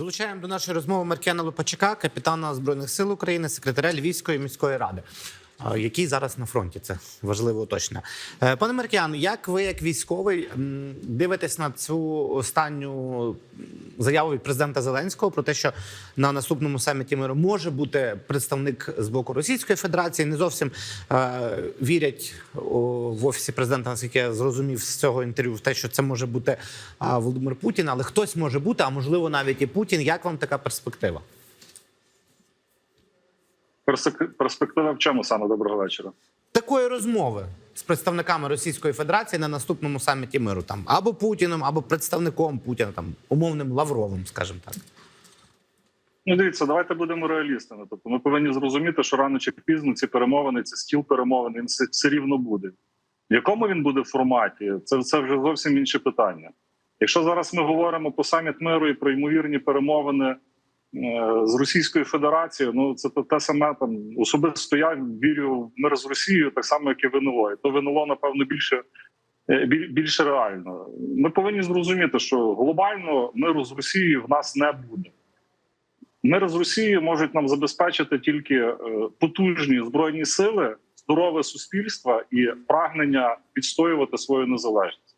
Долучаємо до нашої розмови Маркіана Лопачака, капітана збройних сил України, секретаря Львівської міської ради, який зараз на фронті. Це важливо уточнення. Е, Пане Маркіан, як ви, як військовий, дивитесь на цю останню заяву від президента Зеленського про те, що на наступному саміті миру може бути представник з боку Російської Федерації? Не зовсім е, вірять в офісі президента, наскільки я зрозумів з цього інтерв'ю, в те, що це може бути Володимир Путін, але хтось може бути, а можливо навіть і Путін. Як вам така перспектива? Перспектива в чому саме доброго вечора? Такої розмови з представниками Російської Федерації на наступному саміті миру, там або Путіним, або представником Путіна, там умовним Лавровим, скажімо так. Ну, дивіться, давайте будемо реалістами. Тобто, ми повинні зрозуміти, що рано чи пізно ці перемовини, ці стіл перемовин, він все, все рівно буде. В якому він буде форматі, це, це вже зовсім інше питання. Якщо зараз ми говоримо про саміт миру і про ймовірні перемовини з Російською Федерацією, ну це те- саме там особисто я вірю в мир з Росією, так само, як і в НЛО. І то в НЛО, напевно, більше, е, більше реально. Ми повинні зрозуміти, що глобально миру з Росією в нас не буде. Мир з Росією можуть нам забезпечити тільки е, потужні збройні сили, здорове суспільство і прагнення відстоювати свою незалежність.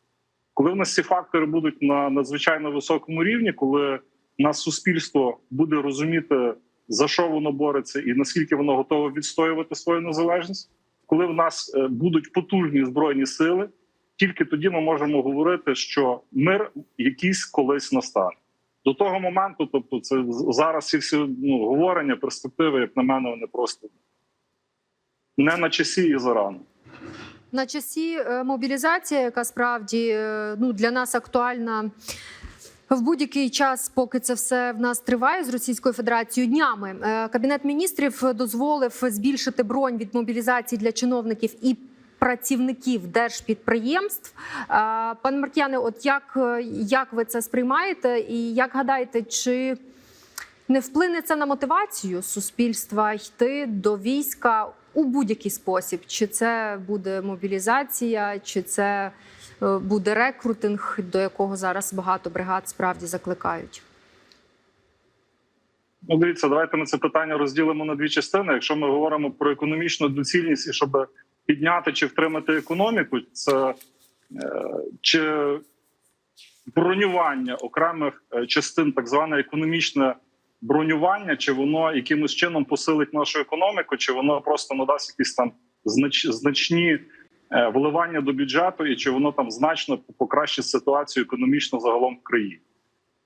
Коли в нас ці фактори будуть на надзвичайно високому рівні, коли нас суспільство буде розуміти, за що воно бореться і наскільки воно готове відстоювати свою незалежність, коли в нас е, будуть потужні збройні сили, тільки тоді ми можемо говорити, що мир якийсь колись настане. До того моменту, тобто, це зараз ці всі ну, говорення, перспективи, як на мене, вони просто не на часі і зарано. На часі е, мобілізація, яка справді е, ну, для нас актуальна в будь-який час, поки це все в нас триває з Російською Федерацією днями. е, Кабінет міністрів дозволив збільшити бронь від мобілізації для чиновників і. Працівників держпідприємств, А, пане Маркяне, от як, е, як ви це сприймаєте, і як гадаєте, чи не вплине це на мотивацію суспільства йти до війська у будь-який спосіб? Чи це буде мобілізація, чи це е, буде рекрутинг, до якого зараз багато бригад справді закликають? Ну, дивіться, давайте ми це питання розділимо на дві частини. Якщо ми говоримо про економічну доцільність і щоб підняти чи втримати економіку, це е, чи бронювання окремих е, частин, так зване економічне бронювання, чи воно якимось чином посилить нашу економіку, чи воно просто надасть якісь там знач, значні е, вливання до бюджету, і чи воно там значно покращить ситуацію економічно загалом в країні.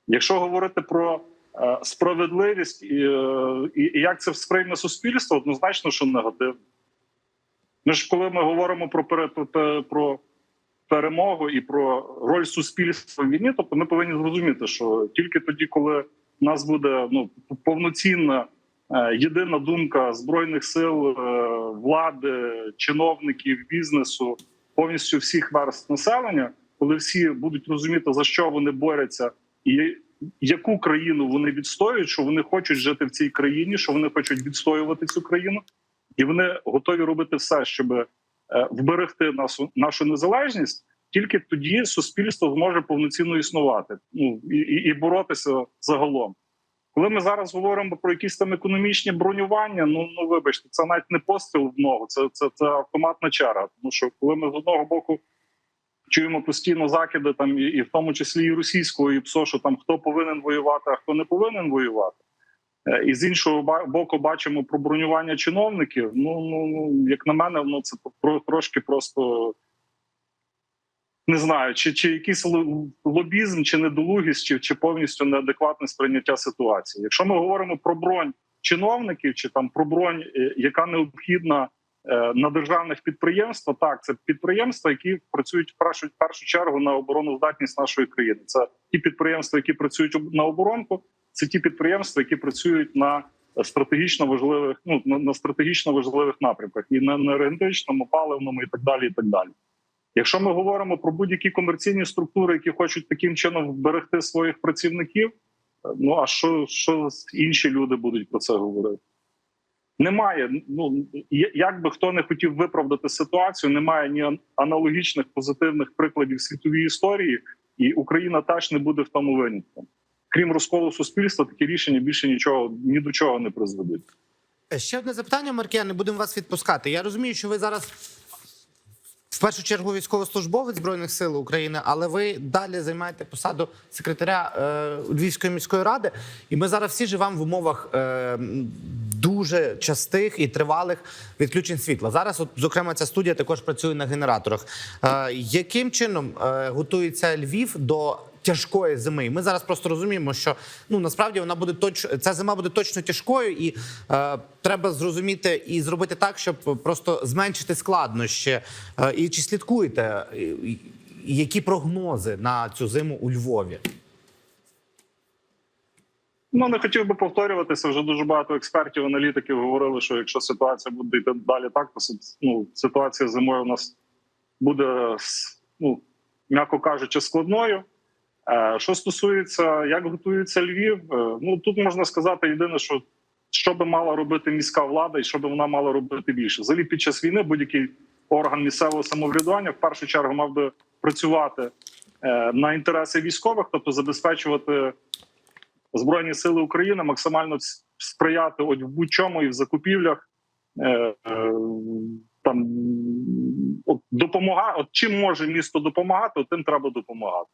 Якщо говорити про е, справедливість і, е, і, і як це сприйме суспільство, однозначно, що негативно. Ми ж коли ми говоримо про, про, перемогу і про роль суспільства в війні, тобто ми повинні зрозуміти, що тільки тоді, коли в нас буде ну повноцінна е, єдина думка збройних сил, е, влади, чиновників, бізнесу, повністю всіх верст населення, коли всі будуть розуміти за що вони борються, і яку країну вони відстоюють, що вони хочуть жити в цій країні, що вони хочуть відстоювати цю країну, і вони готові робити все, щоб е, вберегти нашу нашу незалежність. Тільки тоді суспільство зможе повноцінно існувати ну і, і боротися загалом. Коли ми зараз говоримо про якісь там економічні бронювання, ну ну вибачте, це навіть не постріл в ногу, це, це, це автоматна черга. Тому що коли ми з одного боку чуємо постійно закиди, там і, і в тому числі і російського, і ПСО, що там хто повинен воювати, а хто не повинен воювати. Е, І з іншого боку, бачимо про бронювання чиновників. Ну ну ну як на мене, ну це трошки просто не знаю, чи чи якийсь лобізм, чи недолугість, чи, чи повністю неадекватне сприйняття ситуації. Якщо ми говоримо про бронь чиновників, чи там про бронь, е, яка необхідна е, на державних підприємствах, так це підприємства, які працюють в першу, в першу чергу на обороноздатність нашої країни. Це ті підприємства, які працюють на оборонку, це ті підприємства, які працюють на стратегічно важливих, ну на, на стратегічно важливих напрямках, і на енергетичному, паливному, і так далі. І так далі. Якщо ми говоримо про будь-які комерційні структури, які хочуть таким чином вберегти своїх працівників, е, ну а що, що інші люди будуть про це говорити? Немає. Ну як би хто не хотів виправдати ситуацію, немає ні аналогічних позитивних прикладів в світовій історії, і Україна теж не буде в тому винятком. крім розколу суспільства, такі рішення більше нічого ні до чого не призведуть. Е, Ще одне запитання, Маркіян, не будемо вас відпускати. Я розумію, що ви зараз в першу чергу військовослужбовець Збройних сил України, але ви далі займаєте посаду секретаря е, Львівської міської ради. І ми зараз всі живемо в умовах е, дуже частих і тривалих відключень світла. Зараз, от, зокрема, ця студія також працює на генераторах. Е, яким чином е, готується Львів до тяжкої зими? І Ми зараз просто розуміємо, що ну насправді вона буде точ... ця зима буде точно тяжкою, і е, треба зрозуміти і зробити так, щоб просто зменшити складнощі. Е, і чи слідкуєте, які прогнози на цю зиму у Львові? Ну не хотів би повторюватися. Вже дуже багато експертів, аналітиків говорили, що якщо ситуація буде йти далі так, то ну, ситуація зимою у нас буде ну, м'яко кажучи, складною. Е, Що стосується, як готується Львів, е, ну тут можна сказати єдине, що що би мала робити міська влада і що би вона мала робити більше. Взагалі під час війни будь-який орган місцевого самоврядування в першу чергу мав би працювати е, на інтереси військових, тобто забезпечувати Збройні сили України максимально сприяти от в будь-чому і в закупівлях. Там от допомога, от чим може місто допомагати, от тим треба допомагати.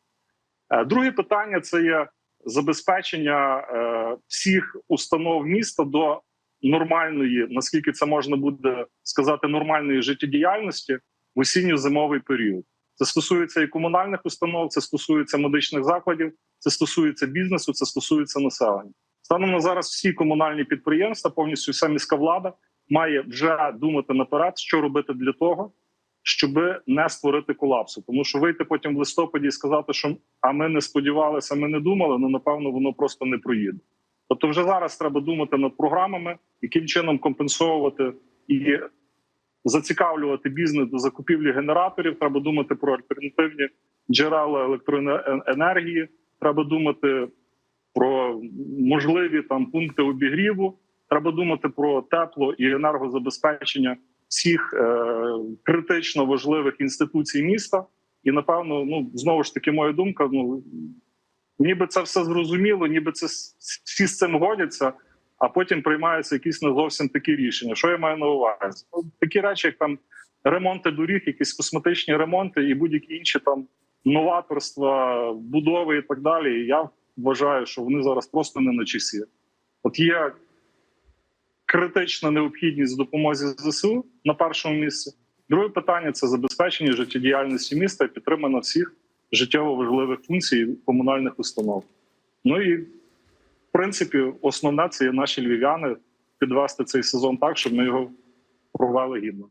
Е, друге питання це є забезпечення е, всіх установ міста до нормальної, наскільки це можна буде сказати, нормальної життєдіяльності в осінньо-зимовий період. Це стосується і комунальних установ, це стосується медичних закладів, це стосується бізнесу, це стосується населення. Станом на зараз всі комунальні підприємства, повністю вся міська влада має вже думати наперед, що робити для того, щоб не створити колапсу. Тому що вийти потім в листопаді і сказати, що а ми не сподівалися, ми не думали. Ну напевно, воно просто не проїде. Тобто, вже зараз треба думати над програмами, яким чином компенсовувати і зацікавлювати бізнес до закупівлі генераторів. Треба думати про альтернативні джерела електроенергії. Треба думати про можливі там пункти обігріву. Треба думати про тепло і енергозабезпечення всіх е, критично важливих інституцій міста. І напевно, ну знову ж таки, моя думка. Ну ніби це все зрозуміло, ніби це всі з цим годяться, а потім приймаються якісь не зовсім такі рішення. Що я маю на увазі? Ну, такі речі, як там ремонти доріг, якісь косметичні ремонти і будь-які інші там новаторства, будови і так далі. Я вважаю, що вони зараз просто не на часі. От є критична необхідність допомозі ЗСУ на першому місці. Друге питання це забезпечення життєдіяльності міста і підтримання всіх життєво важливих функцій комунальних установ. Ну і в принципі, основне це є наші львів'яни підвести цей сезон так, щоб ми його провели гідно.